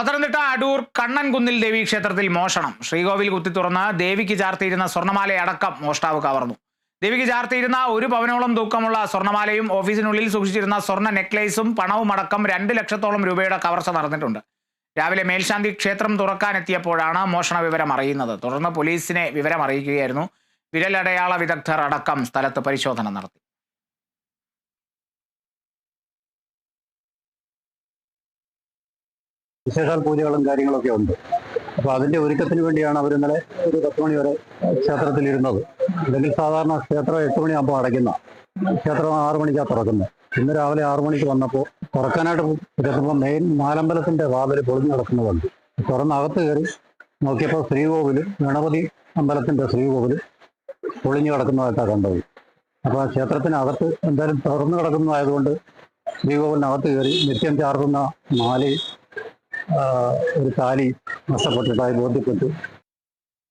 പത്തനംതിട്ട അടൂർ കണ്ണൻകുന്നിൽ ദേവി ക്ഷേത്രത്തിൽ മോഷണം. ശ്രീകോവിൽ കുത്തി തുറന്ന് ദേവിക്ക് ചാർത്തിയിരുന്ന സ്വർണമാലയടക്കം മോഷ്ടാവ് കവർന്നു. ദേവിക്ക് ചാർത്തിയിരുന്ന ഒരു പവനോളം തൂക്കമുള്ള സ്വർണമാലയും ഓഫീസിനുള്ളിൽ സൂക്ഷിച്ചിരുന്ന സ്വർണ നെക്ലേസും പണവും അടക്കം രണ്ട് ലക്ഷത്തോളം രൂപയുടെ കവർച്ച നടന്നിട്ടുണ്ട്. രാവിലെ മേൽശാന്തി ക്ഷേത്രം തുറക്കാനെത്തിയപ്പോഴാണ് മോഷണ വിവരം അറിയുന്നത്. തുടർന്ന് പോലീസിനെ വിവരം അറിയിക്കുകയായിരുന്നു വിരലടയാള വിദഗ്ധർ അടക്കം സ്ഥലത്ത് പരിശോധന നടത്തി. വിശേഷാൽ പൂജകളും കാര്യങ്ങളൊക്കെ ഉണ്ട്. അപ്പൊ അതിന്റെ ഒരുക്കത്തിന് വേണ്ടിയാണ് അവർ ഇന്നലെ ഒരു പത്ത് മണി വരെ ക്ഷേത്രത്തിൽ ഇരുന്നത് അല്ലെങ്കിൽ സാധാരണ ക്ഷേത്രം എട്ട് മണിയാകുമ്പോൾ അടയ്ക്കുന്ന. ക്ഷേത്രം ആറു മണിക്കാണ് തുറക്കുന്നത് ഇന്ന് രാവിലെ ആറു മണിക്ക് വന്നപ്പോൾ തുറക്കാനായിട്ട് എത്തുമ്പോൾ മെയിൻ നാലമ്പലത്തിന്റെ വാതിൽ പൊളിഞ്ഞു കിടക്കുന്നതുണ്ട് തുറന്നകത്ത് കയറി നോക്കിയപ്പോൾ ശ്രീകോവിൽ ഗണപതി അമ്പലത്തിന്റെ ശ്രീകോവിൽ പൊളിഞ്ഞു കിടക്കുന്നതായിട്ടാണ് കണ്ടത്. അപ്പോൾ ക്ഷേത്രത്തിനകത്ത് എന്തായാലും തുറന്നു കിടക്കുന്നതായതുകൊണ്ട് ശ്രീകോവിലിനകത്ത് കയറി നിത്യം ചാർത്തുന്ന മാലയും ഒരു താലി നഷ്ടപ്പെട്ടിട്ടായി ബോധ്യപ്പെട്ടു.